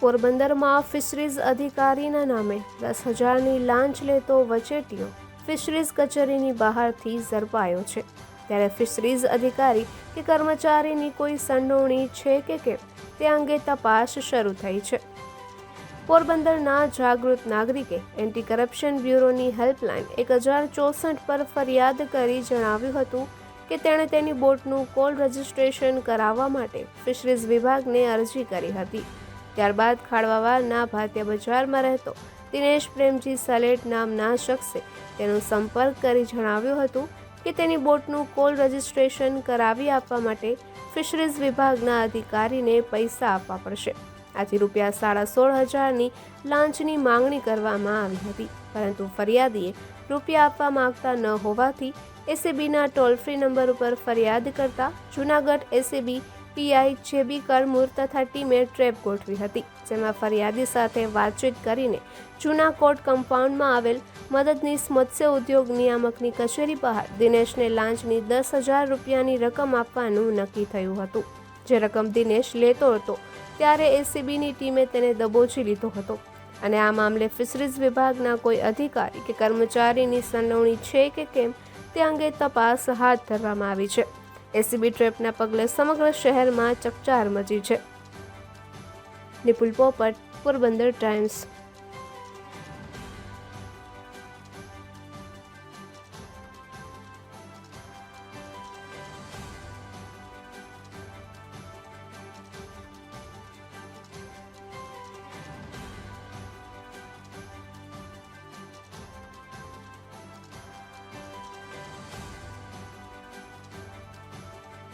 પોરબંદરમાં ફિશરીઝ અધિકારીના નામે દસ હજારની લાંચ લેતો વચેટિયો ફિશરીઝ કચેરીની બહારથી ઝડપાયો છે. ત્યારે ફિશરીઝ અધિકારી કે કર્મચારીની કોઈ સંડોવણી છે કે કેમ તે અંગે તપાસ શરૂ થઈ છે. પોરબંદરના જાગૃત નાગરિકે એન્ટી કરપ્શન બ્યુરોની હેલ્પલાઇન એક હજાર ચોસઠ પર ફરિયાદ કરી જણાવ્યું હતું કે તેણે તેની બોટનું કોલ રજિસ્ટ્રેશન કરાવવા માટે ફિશરીઝ વિભાગને અરજી કરી હતી. ત્યારબાદ ખાડવાવાના ભાતિયા બજારમાં રહેતો દિનેશ પ્રેમજી સલેટ નામના શખ્સે તેનો સંપર્ક કરી જણાવ્યું હતું કે તેની બોટનું કોલ રજિસ્ટ્રેશન કરાવી આપવા માટે ફિશરીઝ વિભાગના અધિકારીને પૈસા આપવા પડશે. આથી રૂપિયા સાડા સોળ હજારની લાંચની માંગણી કરવામાં આવી હતી, પરંતુ ફરિયાદીએ રૂપિયા આપવા માંગતા ન હોવાથી એસીબીના ટોલ ફ્રી નંબર ઉપર ફરિયાદ કરતા Junagadh ACB PI J B Karmur તથા ટીમે ટ્રેપ ગોઠવી હતી, જેમાં ફરિયાદી સાથે વાતચીત કરીને જૂના કોર્ટ કમ્પાઉન્ડમાં આવેલ મદદનીશ મત્સ્ય ઉદ્યોગ નિયામકની કચેરી બહાર દિનેશને લાંચની દસ હજાર રૂપિયાની રકમ આપવાનું નક્કી થયું હતું. જે રકમ દિનેશ લેતો હતો, ત્યારે એસીબીની ટીમે તેને દબોચી લીધો હતો. અને આ મામલે ફિશરીઝ વિભાગના કોઈ અધિકારી કે કર્મચારીની સંડોવણી છે કે કેમ, તે અંગે તપાસ હાથ ધરવામાં આવી છે. એસીબી ટ્રેપના પગલે સમગ્ર શહેરમાં ચકચાર મચી છે. નિપુલ પોપટ પોરબંદર ટાઈમ્સ.